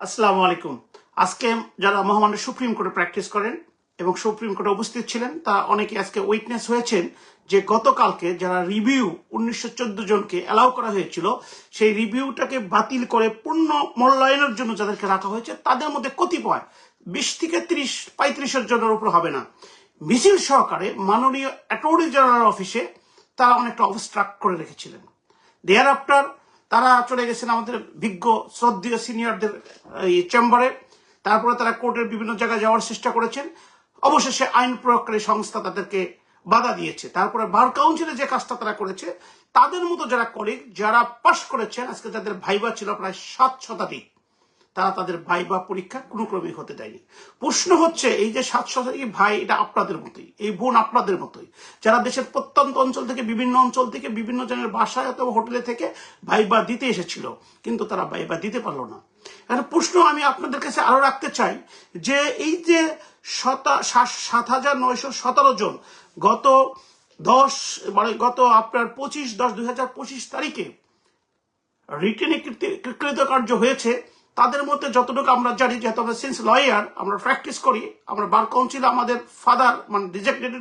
আসসালামু আলাইকুম। আজকে যারা মহামান্য সুপ্রিম কোর্টে প্র্যাকটিস করেন এবং সুপ্রিম কোর্টে উপস্থিত ছিলেন, তা অনেকে আজকে উইটনেস হয়েছেন যে গতকালকে যারা রিভিউ উনিশশো চোদ্দ জনকে অ্যালাউ করা হয়েছিল, সেই রিভিউটাকে বাতিল করে পূর্ণ মূল্যায়নের জন্য যাদেরকে রাখা হয়েছে, তাদের মধ্যে কতিপয় বিশ থেকে ত্রিশ, পঁয়ত্রিশের জনের উপর হবে না। মিছিল সহকারে মাননীয় অ্যাটর্নি জেনারেল অফিসে তারা অনেকটা অবস্ট্রাক্ট করে রেখেছিলেন। দেয়ার আফটার তারা চলে গেছেন আমাদের বিজ্ঞ, শ্রদ্ধীয় সিনিয়রদের চেম্বারে। তারপরে তারা কোর্টের বিভিন্ন জায়গায় যাওয়ার চেষ্টা করেছেন। অবশেষে আইন প্রয়োগকারী সংস্থা তাদেরকে বাধা দিয়েছে। তারপরে বার কাউন্সিলে যে কাজটা তারা করেছে, তাদের মতো যারা কলিগ যারা পাশ করেছেন, আজকে যাদের ভাইবা ছিল প্রায় সাত শতাধিক। তারা তাদের ভাই বা পরীক্ষা কোনো ক্রমেই হতে দেয়নি। প্রশ্ন হচ্ছে, এই যে সাত শতাধিক ভাই, এটা আপনাদের মতোই, এই বোন আপনাদের মতোই, যারা দেশের প্রত্যন্ত অঞ্চল থেকে, বিভিন্ন অঞ্চল থেকে, বিভিন্ন জনের বাসায় অথবা হোটেলে থেকে ভাইবা দিতে এসেছিল, কিন্তু তারা ভাইবা দিতে পারল না। এখন প্রশ্ন আমি আপনাদের কাছে আরও রাখতে চাই যে, এই যে সাত হাজার নয়শো সতেরো জন গত দশ মানে গত আপনার পঁচিশ দশ দুই হাজার পঁচিশ তারিখে রিটেনে কৃতকার্য হয়েছে তাদের মধ্যে যতটুকু আমরা জানি, যেহেতু আমরা সিন্স লয়ার আমরা প্র্যাকটিস করি, আমরা বার কাউন্সিল আমাদের ফাদার মানে রিজেক্টেড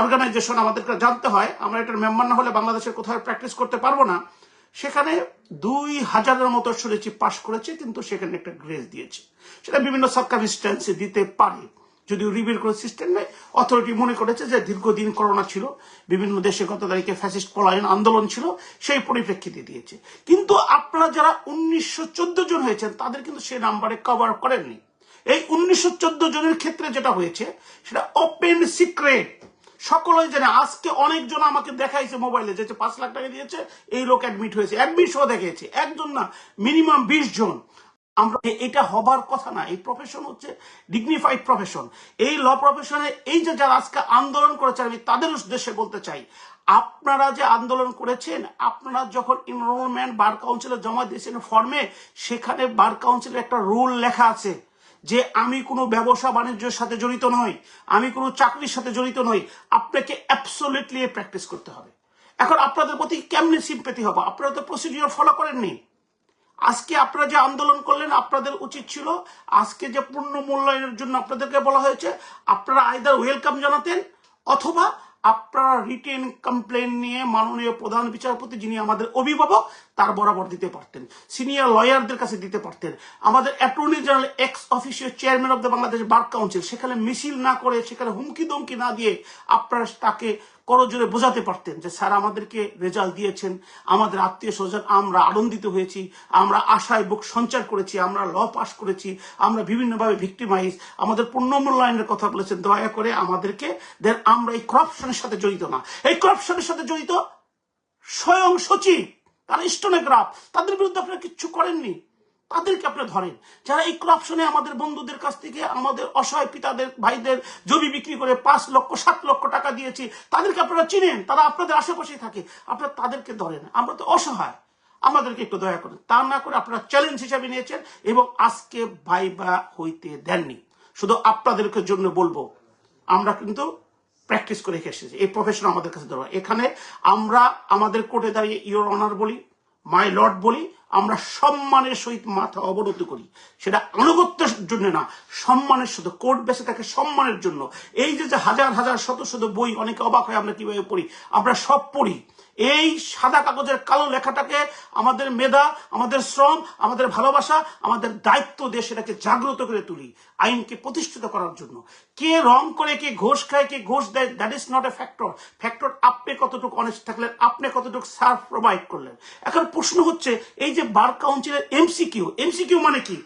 অর্গানাইজেশন আমাদেরকে জানতে হয়, আমরা এটার মেম্বার না হলে বাংলাদেশের কোথাও প্র্যাকটিস করতে পারব না। সেখানে দুই হাজারের মতো শুনেছি পাশ করেছে, কিন্তু সেখানে একটা গ্রেস দিয়েছে। সেটা বিভিন্ন সার্কামিস্টেন্সে দিতে পারে। যদিও রিভিল কোনো সিস্টেম নেই অথরিটি মনে করেছে যে দীর্ঘদিন করোনা ছিল, বিভিন্ন দেশে গত তারিখে ফ্যাসিস্ট পলায়ন আন্দোলন ছিল, সেই পরিপ্রেক্ষিতে দিয়েছে। কিন্তু আপনারা যারা উনিশশো চোদ্দ জন হয়েছেন, তাদের কিন্তু সেই নাম্বারে কভার করেননি। এই উনিশশো চোদ্দ জনের ক্ষেত্রে যেটা হয়েছে, সেটা ওপেন সিক্রেট সকলেই জানে, আজকে অনেকজন আমাকে দেখাইছে মোবাইলে যে পাঁচ লাখ টাকা দিয়েছে, এই লোক অ্যাডমিট হয়েছে। অ্যাডমিট সহ দেখিয়েছে একজন না মিনিমাম বিশ জন। আমরা এটা হবার কথা না। এই প্রফেশন হচ্ছে ডিগনিফাইড প্রফেশন এই ল প্রফেশনে এই যে যারা আজকে আন্দোলন করেছে আমি তাদের উদ্দেশ্যে বলতে চাই, আপনারা যে আন্দোলন করেছেন, আপনারা যখন ইনরোলমেন্ট বার কাউন্সিলে জমা দিয়েছেন ফর্মে সেখানে বার কাউন্সিলের একটা রুল লেখা আছে যে আমি কোনো ব্যবসা বাণিজ্যের সাথে জড়িত নই, আমি কোনো চাকরির সাথে জড়িত নই, আপনাকে অ্যাবসোলিটলি প্র্যাকটিস করতে হবে। এখন আপনাদের প্রতি কেমনে সিম্পেথি হবে? আপনারা তো প্রসিডিওর ফলো করেননি। আজকে আপনারা যে আন্দোলন করলেন আপনাদের উচিত ছিল আজকে যে পূর্ণ মূল্যায়নের জন্য আপনাদেরকে বলা হয়েছে, আপনারা আইদার ওয়েলকাম জানাতেন অথবা আপনারা রিটেন কমপ্লেন নিয়ে মাননীয় প্রধান বিচারপতি যিনি আমাদের অভিভাবক, তার বরাবর দিতে পারতেন। সিনিয়র লয়ারদের কাছে দিতে পারতেন। আমাদের attorney general ex official chairman of the Bangladesh bar council সেখানে মিছিল না করে, সেখানে হুমকি দমকি না দিয়ে আপনারা তাকে করজোরে বোঝাতে পারতেন যে, স্যার, আমাদেরকে রেজাল্ট দিয়েছেন, আমাদের আত্মীয় স্বজন, আমরা আনন্দিত হয়েছি, আমরা আশায় বুক সঞ্চার করেছি, আমরা ল পাস করেছি, আমরা বিভিন্নভাবে ভিক্টিমাইজ, আমাদের পূর্ণ মূল্যায়নের কথা বলেছেন, দয়া করে আমাদেরকে দেন, আমরা এই করাপশনের সাথে জড়িত না। এই করাপশনের সাথে জড়িত স্বয়ং সচিব, তার স্টোনোগ্রাফ তাদের বিরুদ্ধে আপনারা কিচ্ছু করেননি। তাদেরকে আপনি ধরেন। যারা এই করাপশনে আমাদের বন্ধুদের কাছ থেকে, আমাদের অসহায় পিতাদের, ভাইদের জমি বিক্রি করে পাঁচ লক্ষ, সাত লক্ষ টাকা দিয়েছি, তাদেরকে আপনারা চিনেন, তারা আপনাদের আশেপাশেই থাকে। আপনারা তাদেরকে ধরেন, আমরা তো অসহায়। আমাদেরকে একটু দয়া করেন। তা না করে আপনারা চ্যালেঞ্জ হিসাবে নিয়েছেন এবং আজকে ভাইবা হইতে দেননি। শুধু আপনাদেরকে জন্য বলব, আমরা কিন্তু প্র্যাকটিস করে এসেছি। এই প্রফেশন আমাদের কাছে দরকার এখানে আমরা, আমাদের কোর্টে দাঁড়িয়ে ইওর অনার বলি মাই লর্ড বলি, আমরা সম্মানের সহিত মাথা অবরোধ করি। সেটা আনুগত্যের জন্য না, সম্মানের শুধু কোর্ট বেসে থাকে সম্মানের জন্য। এই যে যে হাজার হাজার শত শত বই, অনেকে অবাক হয় আমরা কীভাবে পড়ি, আমরা সব পড়ি। এই সাদা কাগজের কালো লেখাটাকে আমাদের মেধা, আমাদের শ্রম, আমাদের ভালোবাসা, আমাদের দায়িত্ব দিয়ে সেটাকে জাগ্রত করে তুলি, আইনকে প্রতিষ্ঠিত করার জন্য। কে রং করে, কে ঘোষ খায়, কে ঘোষ দেয় that is not a factor factor আপনি কতটুকু অনেস্ট থাকলেন, আপনি কতটুকু সার্ভ প্রোভাইড করলেন। এখন প্রশ্ন হচ্ছে, এই যে বার কাউন্সিলের এমসিকিউ এমসিকিউ মানে কি?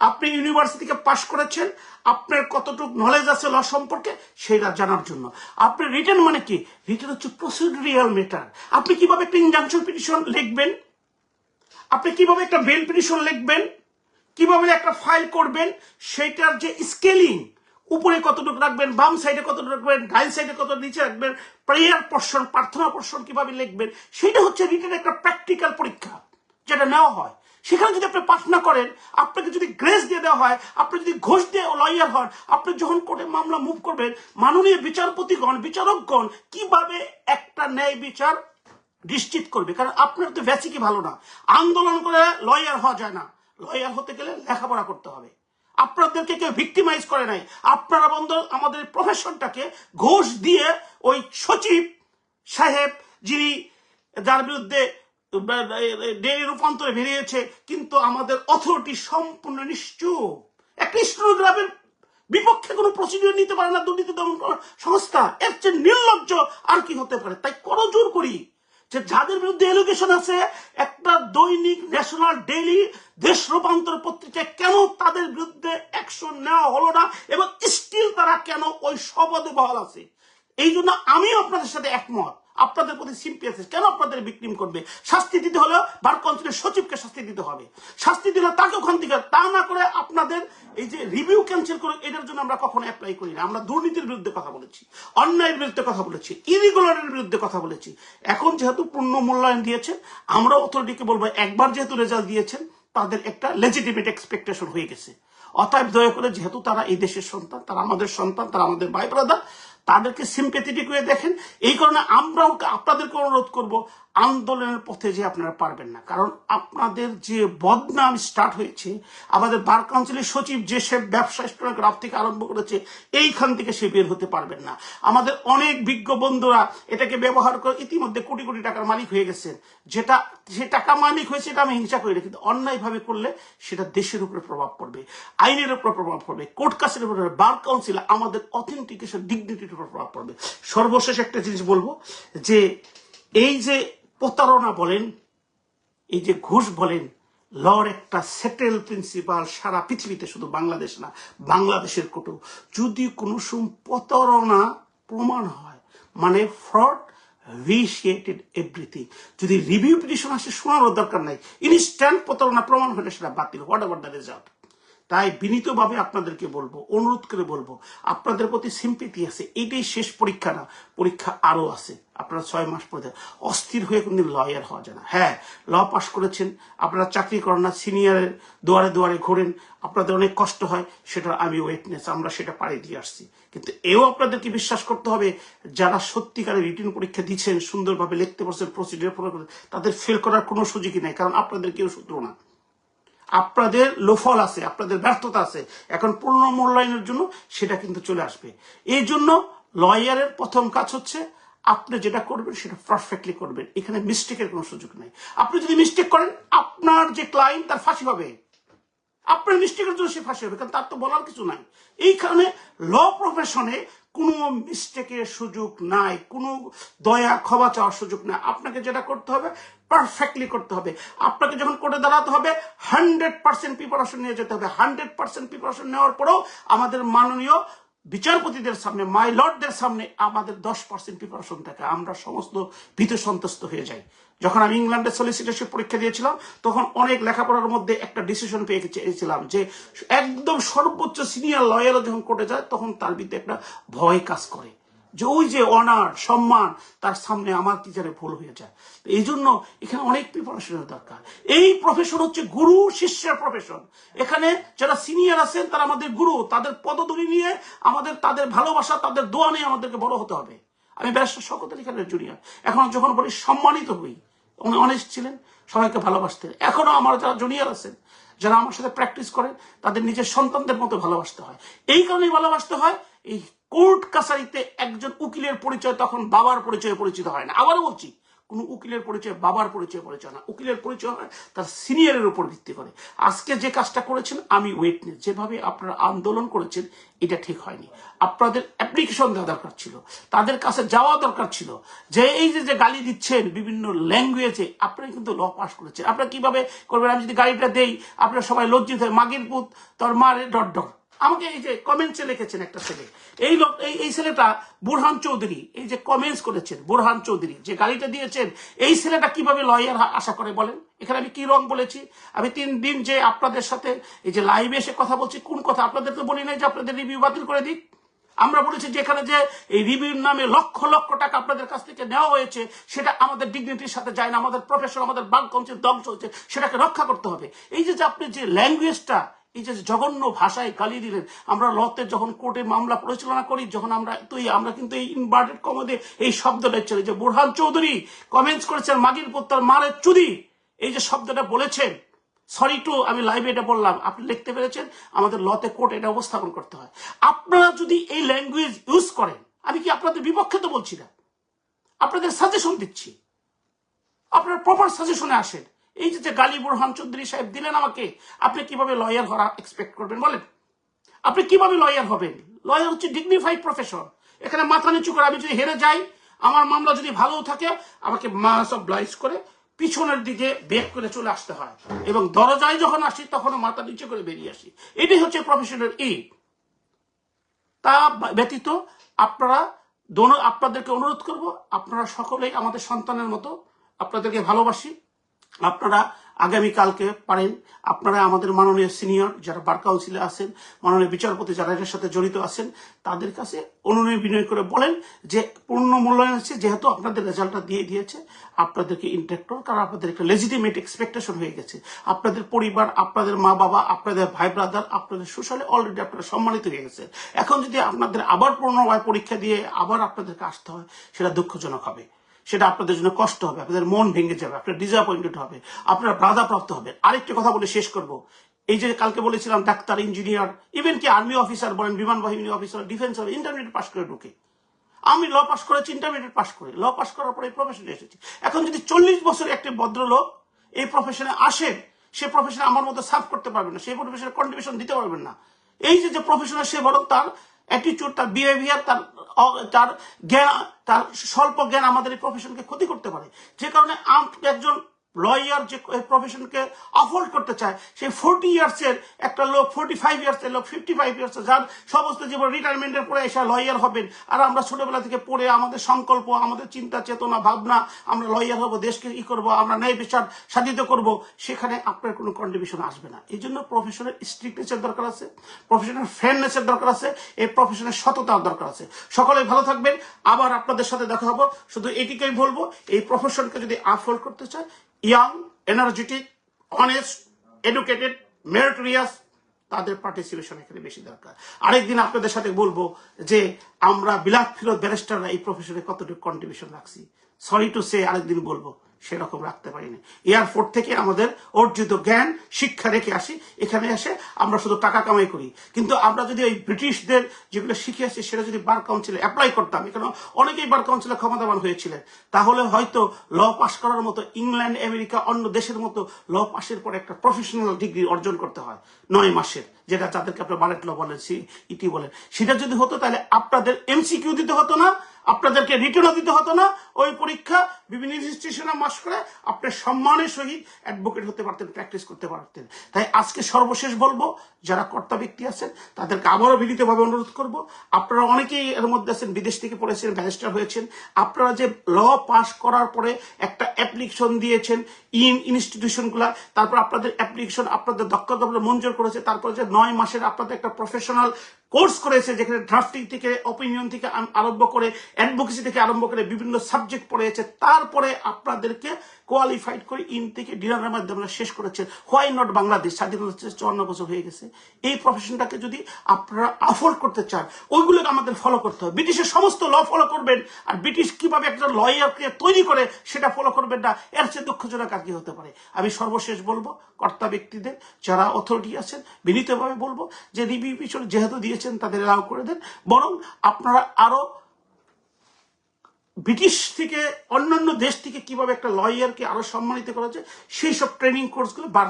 আপনি ইউনিভার্সিটিকে পাশ করেছেন, আপনার কতটুকু নলেজ আছে ল সম্পর্কে সেটা জানার জন্য। আপনি রিটার্ন মানে কি? রিটার্ন হচ্ছে প্রসিডিউরিয়াল মেটার আপনি কীভাবে একটা ইনজাংশন পিটিশন লিখবেন? আপনি কীভাবে একটা বেল পিটিশন লিখবেন? কীভাবে একটা ফাইল করবেন? সেটার যে স্কেলিং উপরে কতটুকু রাখবেন, বাম সাইডে কতটুকু রাখবেন ডাইন সাইডে কত নিচে রাখবেন প্রেয়ার পোর্শন প্রার্থনা পোর্শন কীভাবে লিখবেন, সেটা হচ্ছে রিটেন একটা প্র্যাকটিক্যাল পরীক্ষা, যেটা নেওয়া হয়। সেখানে যদি আপনি পাস না করেন, আপনাকে যদি গ্রেস দিয়ে দেওয়া হয়, আপনি যদি ঘোষ দিয়ে লয়ার হন, আপনি যখন কোর্টে মামলা মুভ করবেন, মাননীয় বিচারপতিগণ, বিচারকগণ কীভাবে একটা ন্যায় বিচার নিশ্চিত করবে? কারণ আপনার তো বেসিকই ভালো না। আন্দোলন করে লয়ার হওয়া যায় না। লয়ার হতে গেলে লেখাপড়া করতে হবে। আপনাদেরকে কেউ ভিক্টিমাইজ করে নাই। আপনারা বন্ধ, আমাদের প্রফেশনটাকে ঘোষ দিয়ে ওই সচিব সাহেব যিনি, যার বিরুদ্ধে ডেলি রূপান্তরে বেরিয়েছে, কিন্তু আমাদের অথরিটি সম্পূর্ণ নিশ্চুপ। একটা স্টেনোগ্রাফের বিপক্ষে কোনো প্রসিডিওর নিতে পারে না দুর্নীতি দমন সংস্থা। এর চেয়ে নির্লজ্জ আর কি হতে পারে? তাই করজোর করি যে যাদের বিরুদ্ধে এলিগেশন আছে, একটা দৈনিক ন্যাশনাল ডেইলি দেশ রূপান্তর পত্রিকায় কেন তাদের বিরুদ্ধে অ্যাকশন নেওয়া হলো না এবং স্টিল তারা কেন ওই শপথে বহাল আছে? এই জন্য আমিও আপনাদের সাথে একমত। আপনাদের প্রতি সিম্পি আছে। কেন আপনাদের বিক্রিম করবে? শাস্তি দিতে হলে বার কাউন্সিলের সচিবকে শাস্তি দিতে হবে। শাস্তি দিলে তাকে ওখান থেকে তা না করে আপনাদের এই যে রিভিউ ক্যান্সেল করে এটার জন্য আমরা কখনো অ্যাপ্লাই করি না। আমরা দুর্নীতির বিরুদ্ধে কথা বলেছি, অন্যায়ের বিরুদ্ধে কথা বলেছি ইরিগুলারের বিরুদ্ধে কথা বলেছি। এখন যেহেতু পূর্ণ মূল্যায়ন দিয়েছে আমরা অথরিটিকে বলব একবার যেহেতু রেজাল্ট দিয়েছেন, তাদের একটা লেজিটিমেট এক্সপেকটেশন হয়ে গেছে। অতএব দয়া করে যেহেতু তারা এই দেশের সন্তান, তারা আমাদের সন্তান, তারা আমাদের ভাই ব্রাদার তাদেরকে সিম্পেথেটিক হয়ে দেখেন। এই কারণে আমরাও আপনাদেরকে অনুরোধ করব, আন্দোলনের পথে যে আপনারা পারবেন না। কারণ আপনাদের যে বদনাম স্টার্ট হয়েছে, আমাদের বার কাউন্সিলের সচিব যে সে ব্যবসা স্টোরাগ্রাফ থেকে আরম্ভ করেছে, এইখান থেকে সে বের হতে পারবেন না। আমাদের অনেক বিজ্ঞ বন্ধুরা এটাকে ব্যবহার করে ইতিমধ্যে কোটি কোটি টাকার মালিক হয়ে গেছেন। যেটা, যে টাকা মালিক হয়েছে এটা আমি হিংসা করি কিন্তু অন্যায়ভাবে করলে সেটা দেশের উপরে প্রভাব পড়বে, আইনের উপর প্রভাব পড়বে, কোর্ট কাছের উপরে বার কাউন্সিল আমাদের অথেন্টিকেশন ডিগনিটির উপর প্রভাব পড়বে সর্বশেষ একটা জিনিস বলব, যে এই যে প্রতারণা বলেন, এই যে ঘুষ বলেন, লর একটা সেটেল প্রিন্সিপাল সারা পৃথিবীতে শুধু বাংলাদেশ না, বাংলাদেশের কোটো। যদি কোনো সম প্রতারণা প্রমাণ হয় মানে ফ্রড রিশিয়েটেড এভরিথিং যদি রিভিউ পিটিশন আসে, শোনারও দরকার নাই। ইনস্ট্যান্ট প্রতারণা প্রমাণ হলে সেটা বাতিল। হোয়াট এভার দ্য রেজাল্ট তাই বিনীতভাবে আপনাদেরকে বলব, অনুরোধ করে বলব, আপনাদের প্রতি সিম্পিতি আছে, এটাই শেষ পরীক্ষা না, পরীক্ষা আরও আছে, আপনারা ছয় মাস পরে অস্থির হয়ে কোনদিন লয়ার হওয়া যায় না। হ্যাঁ ল পাস করেছেন, আপনারা চাকরি করেন না সিনিয়রের দুয়ারে দুয়ারে ঘোরেন, আপনাদের অনেক কষ্ট হয় সেটা আমি ওয়েটনেস আমরা সেটা পাড়ি দিয়ে আসছি। কিন্তু এও আপনাদেরকে বিশ্বাস করতে হবে, যারা সত্যিকারের রিটিন পরীক্ষা দিচ্ছেন, সুন্দরভাবে লিখতে পারছেন প্রসিডিওর ফলো করে তাদের ফেল করার কোনো সুযোগই নেই, কারণ আপনাদের কেউ সূত্র না। আপনাদের লোফল আছে, আপনাদের ব্যর্থতা আছে। এখন পূর্ণ মূল্যায়নের জন্য সেটা কিন্তু চলে আসবে। এই জন্য লয়ারের প্রথম কাজ হচ্ছে আপনি যেটা করবেন সেটা পারফেক্টলি করবেন। এখানে মিস্টেকের কোনো সুযোগ নেই। আপনি যদি মিস্টেক করেন, আপনার যে ক্লায়েন্ট তার ফাঁসি হবে। আপনার মিস্টেকের জন্য সে ফাঁসি হবে, কারণ তার তো বলার কিছু নাই। এই কারণে ল প্রফেশনে কোনো মিস্টেকের সুযোগ নাই, কোনো দয়া ক্ষমা চাওয়ার সুযোগ নাই। আপনাকে যেটা করতে হবে পারফেক্টলি করতে হবে। আপনাকে যখন কোর্টে দাঁড়াতে হবে হান্ড্রেড পার্সেন্ট প্রিপারেশন নিয়ে যেতে হবে। হান্ড্রেড পার্সেন্ট প্রিপারেশন নেওয়ার পরেও আমাদের মাননীয় বিচারপতিদের সামনে মাই লর্ডদের সামনে আমাদের দশ পার্সেন্ট প্রিপারেশন থাকে। আমরা সমস্ত ভীত সন্তুষ্ট হয়ে যাই। যখন আমি ইংল্যান্ডে সলিসিটারশিপ পরীক্ষা দিয়েছিলাম, তখন অনেক লেখাপড়ার মধ্যে একটা ডিসিশন পেয়ে চেয়েছিলাম যে একদম সর্বোচ্চ সিনিয়র লয়ারও যখন কোর্টে যায়, তখন তার বিরুদ্ধে একটা ভয় কাজ করে। যে ওই যে অনার, সম্মান, তার সামনে আমার টিচারে ভুল হয়ে যায়। এই জন্য এখানে অনেক প্রিপারেশনের দরকার। এই প্রফেশন হচ্ছে গুরু শিষ্যের প্রফেশন এখানে যারা সিনিয়র আছেন, তারা আমাদের গুরু, তাদের পদধূলি নিয়ে আমাদের, তাদের ভালোবাসা, তাদের দোয়া নিয়ে আমাদেরকে বড় হতে হবে। আমি ব্যারিস্টার সকলের খানের জুনিয়র এখন যখন বলি সম্মানিত হই, উনি অনেস্ট ছিলেন, সবাইকে ভালোবাসতেন। এখনও আমার যারা জুনিয়র আছেন, যারা আমার সাথে প্র্যাকটিস করেন, তাদের নিজের সন্তানদের মতো ভালোবাসতে হয়। এই কারণেই ভালোবাসতে হয়, এই কোর্ট কাছারিতে একজন উকিলের পরিচয় তখন বাবার পরিচয়ে পরিচিত হয় না। আবারও বলছি, কোনো উকিলের পরিচয় বাবার পরিচয় পরিচয় না। উকিলের পরিচয় হয়, তার সিনিয়রের উপর ভিত্তি করে। আজকে যে কাজটা করেছেন, আমি ওয়েটনেস যেভাবে আপনারা আন্দোলন করেছেন, এটা ঠিক হয়নি। আপনাদের অ্যাপ্লিকেশন দেওয়া দরকার ছিল। তাদের কাছে যাওয়া দরকার ছিল। যে এই যে যে গালি দিচ্ছেন বিভিন্ন ল্যাঙ্গুয়েজে আপনারা কিন্তু ল পাস করেছেন। আপনারা কীভাবে করবেন? আমি যদি গাড়িটা দেই, আপনারা সবাই লজ্জিত হয়, মাগির পুত, তোর মারে ডট ডট। আমাকে এই যে কমেন্টসে লিখেছেন একটা ছেলে। এই লোক, এই এই ছেলেটা বুরহান চৌধুরী, এই যে কমেন্টস করেছেন বুরহান চৌধুরী, যে গাড়িটা দিয়েছেন, এই ছেলেটা কীভাবে লয়ার আশা করে বলেন? এখানে আমি কি রং বলেছি? আমি তিন দিন যে আপনাদের সাথে এই যে লাইভে এসে কথা বলছি, কোন কথা আপনাদের তো বলি নাই যে আপনাদের রিভিউ বাতিল করে দিক। আমরা বলেছি যেখানে যে এই রিভিউর নামে লক্ষ লক্ষ টাকা আপনাদের কাছ থেকে নেওয়া হয়েছে, সেটা আমাদের ডিগনিটির সাথে যায় না, আমাদের প্রফেশন আমাদের বাংক কঞ্চের ধ্বংস হয়েছে, সেটাকে রক্ষা করতে হবে। এই যে আপনি যে ল্যাঙ্গুয়েজটা এই যে জঘন্য ভাষায় গালি দিলেন। আমরা লতে যখন কোর্টে মামলা পরিচালনা করি, যখন আমরা তুই আমরা কিন্তু এই ইনভার্টেড কমদে এই শব্দটা চলে যে বুরহান চৌধুরী কমেন্টস করেছেন, মাগির পুত্র মারের চুরি। এই যে শব্দটা বলেছেন সরি টু আমি লাইভে এটা বললাম। আপনি লিখতে পেরেছেন, আমাদের লতে কোর্ট এটা উপস্থাপন করতে হয়। আপনারা যদি এই ল্যাঙ্গুয়েজ ইউজ করেন, আমি কি আপনাদের বিপক্ষে তো বলছি না। আপনাদের সাজেশন দিচ্ছি। আপনার প্রপার সাজেশনে আসেন। এই যে গালি বুরহান চৌধুরী সাহেব দিলেন আমাকে, আপনি কীভাবে লয়ার হওয়া এক্সপেক্ট করবেন বলেন? আপনি কীভাবে লয়ার হবেন? লয়ার হচ্ছে ডিগনিফাইড প্রফেশন এখানে মাথা নিচু করে আমি যদি হেরে যাই, আমার মামলা যদি ভালো থাকে, আমাকে মাস অফ ব্লাইজ করে পিছনের দিকে বেক করে চলে আসতে হয়। এবং দরজায় যখন আসি তখন মাথা নিচু করে বেরিয়ে আসি। এটাই হচ্ছে প্রফেশনের ই তা ব্যতীত আপনারা দোনো আপনাদেরকে অনুরোধ করব, আপনারা সকলেই আমাদের সন্তানের মতো আপনাদেরকে ভালোবাসি আপনারা আগামী কালকে পারেন। আপনারা আমাদের মাননীয় সিনিয়র যারা বার কাউন্সিলে আছেন, মাননীয় বিচারপতি যারা এটার সাথে জড়িত আছেন, তাদের কাছে অনুনয় বিনয় করে বলেন যে পূর্ণ মূল্যায়ন আছে যেহেতু আপনাদের রেজাল্টটা দিয়ে দিয়েছে, আপনাদেরকে ইন্টারেক্ট কারণ আপনাদের একটা লেজিটিমেট এক্সপেকটেশন হয়ে গেছে। আপনাদের পরিবার, আপনাদের মা বাবা, আপনাদের ভাই ব্রাদার আপনাদের সোশ্যালে অলরেডি আপনারা সম্মানিত হয়ে গেছে এখন যদি আপনাদের আবার পুনরায় পরীক্ষা দিয়ে আবার আপনাদেরকে আসতে হয়, সেটা দুঃখজনক হবে। সেটা আপনাদের জন্য কষ্ট হবে, আপনাদের মন ভেঙে যাবে, আপনার ডিসঅ্যাপয়েন্টেড হবে, আপনার বাধাপ্রাপ্ত হবে আরেকটি কথা বলে শেষ করব। এই যে কালকে বলেছিলাম, ডাক্তার ইঞ্জিনিয়ার ইভেন কি আর্মি অফিসার বলেন, বিমান বাহিনী অফিসার ডিফেন্স ইন্টারমিডিয়েট পাস করে ঢুকে। আমি ল পাস করেছি ইন্টারমিডিয়েট পাস করে। ল পাস করার পরে এই প্রফেশনে এসেছি। এখন যদি চল্লিশ বছর একটি ভদ্রলোক এই প্রফেশনে আসেন সে প্রফেশনে আমার মতো সার্ভ করতে পারবেন না সেই প্রফেশনে কন্ট্রিবিউশন দিতে পারবেন না। এই যে যে প্রফেশনে সে বরং তার অ্যাটিটিউড তার বিহেভিয়ার তার তার জ্ঞান তার স্বল্প জ্ঞান আমাদের এই প্রফেশনকে ক্ষতি করতে পারে। যে কারণে একজন লয়ার যে প্রফেশনকে অফোর্ড করতে চায়, সেই ফোর্টি ইয়ার্স এর একটা লোক ফোর্টি ফাইভ ইয়ার্স এর লোক ফিফটি ফাইভ ইয়ার্স যার সমস্ত জীবন রিটায়ারমেন্টের পরে এসে লয়ার হবেন। আর আমরা ছোটবেলা থেকে পড়ে আমাদের সংকল্প, আমাদের চিন্তা, চেতনা, ভাবনা, আমরা লয়ার হব, দেশকে ই করব, আমরা ন্যায় বিচার সাধিত করব, সেখানে আপনার কোনো কন্ট্রিবিউশন আসবে না। এই জন্য প্রফেশনের স্ট্রিক্টনেসের দরকার আছে প্রফেশনের ফ্রেন্ডনেসের দরকার আছে এই প্রফেশনের সততার দরকার আছে। সকলে ভালো থাকবেন, আবার আপনাদের সাথে দেখা হব, শুধু এটিকেই বলব, এই প্রফেশনকে যদি আফোল্ড করতে চায় young energetic honest educated meritorious তাদের পার্টিসিপেশন এখানে বেশি দরকার। আরেকদিন আপনাদের সাথে বলব যে আমরা বিলাত ফিরত ব্যারিস্টাররা এই প্রফেশনে কতটুকু কন্ট্রিবিউশন রাখছি। সরি টু সে আরেকদিন বলব। সেরকম রাখতে পারিনি। এয়ারপোর্ট থেকে আমাদের অর্জিত জ্ঞান, শিক্ষা রেখে আসি। এখানে এসে আমরা শুধু টাকা কামাই করি। কিন্তু আমরা যদি ওই ব্রিটিশদের যেগুলো শিখে আসি সেটা যদি বার কাউন্সিলে অ্যাপ্লাই করতাম, এখানে অনেকেই বার কাউন্সিলে ক্ষমতাবান হয়েছিলেন, তাহলে হয়তো ল পাস করার মতো ইংল্যান্ড, আমেরিকা, অন্য দেশের মতো ল পাসের পরে একটা প্রফেশনাল ডিগ্রি অর্জন করতে হয়, নয় মাসের, যেটা যাদেরকে আপনার বারেট ল বলেন ইটি বলেন। সেটা যদি হতো তাহলে আপনাদের এমসিকিউ দিতে হতো না আপনাদেরকে রিটার্নও দিতে হতো না। ওই পরীক্ষা বিভিন্ন ইনস্টিটিউশনে মাস করে আপনার সম্মানের সহিত অ্যাডভোকেট হতে পারতেন প্র্যাকটিস করতে পারতেন। তাই আজকে সর্বশেষ বলব, যারা কর্তা ব্যক্তি আছেন, তাদেরকে আবারও বিনীতভাবে অনুরোধ করব, আপনারা অনেকেই এর মধ্যে আছেন, বিদেশ থেকে পড়েছেন ব্যারিস্টার হয়েছেন, আপনারা যে ল পাস করার পরে একটা অ্যাপ্লিকেশন দিয়েছেন ইন ইনস্টিটিউশনগুলা তারপর আপনাদের অ্যাপ্লিকেশন আপনাদের দক্ষতা মঞ্জুর করেছে, তারপর যে নয় মাসের আপনাদের একটা প্রফেশনাল কোর্স করেছে যেখানে ড্রাফটিং থেকে অপিনিয়ন থেকে আরম্ভ করে অ্যাডভোকেসি থেকে আরম্ভ করে বিভিন্ন সাবজেক্ট পড়েছে তারপরে আপনাদেরকে কোয়ালিফাইড করে ইন থেকে ডিনারের মাধ্যমে শেষ করেছে। হোয়াই নট বাংলাদেশ স্বাধীনতা চুয়ান্ন বছর হয়ে গেছে। এই প্রফেশনটাকে যদি আপনারা অ্যাফোর্ড করতে চান, ওইগুলোকে আমাদের ফলো করতে হবে। ব্রিটিশের সমস্ত ল ফলো করবেন, আর ব্রিটিশ কীভাবে একটা লয়ারকে তৈরি করে সেটা ফলো করবেন না, এর চেয়ে দুঃখজনক আর কি হতে পারে। আমি সর্বশেষ বলব, কর্তা ব্যক্তিদের, যারা অথরিটি আছেন, বিনীতভাবে বলব যে রিভিউ পিছনে যেহেতু দিয়েছেন, তাদের এলাও করে দেন। বরং আপনারা আরও ব্রিটিশ থেকে অন্যান্য দেশ থেকে কীভাবে একটা লয়ারকে আরও সম্মানিত করা যায় সেই সব ট্রেনিং কোর্সগুলো বার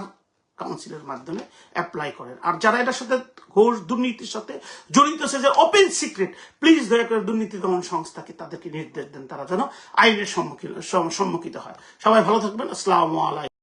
কাউন্সিলের মাধ্যমে অ্যাপ্লাই করেন। আর যারা এটার সাথে ঘোষ দুর্নীতির সাথে জড়িত আছে, যে ওপেন সিক্রেট প্লিজ দয়া করে দুর্নীতি দমন সংস্থাকে তাদেরকে নির্দেশ দেন, তারা যেন আইনের সম্মুখীন সম্মুখিত হয়। সবাই ভালো থাকবেন, আসসালামু আলাইকুম।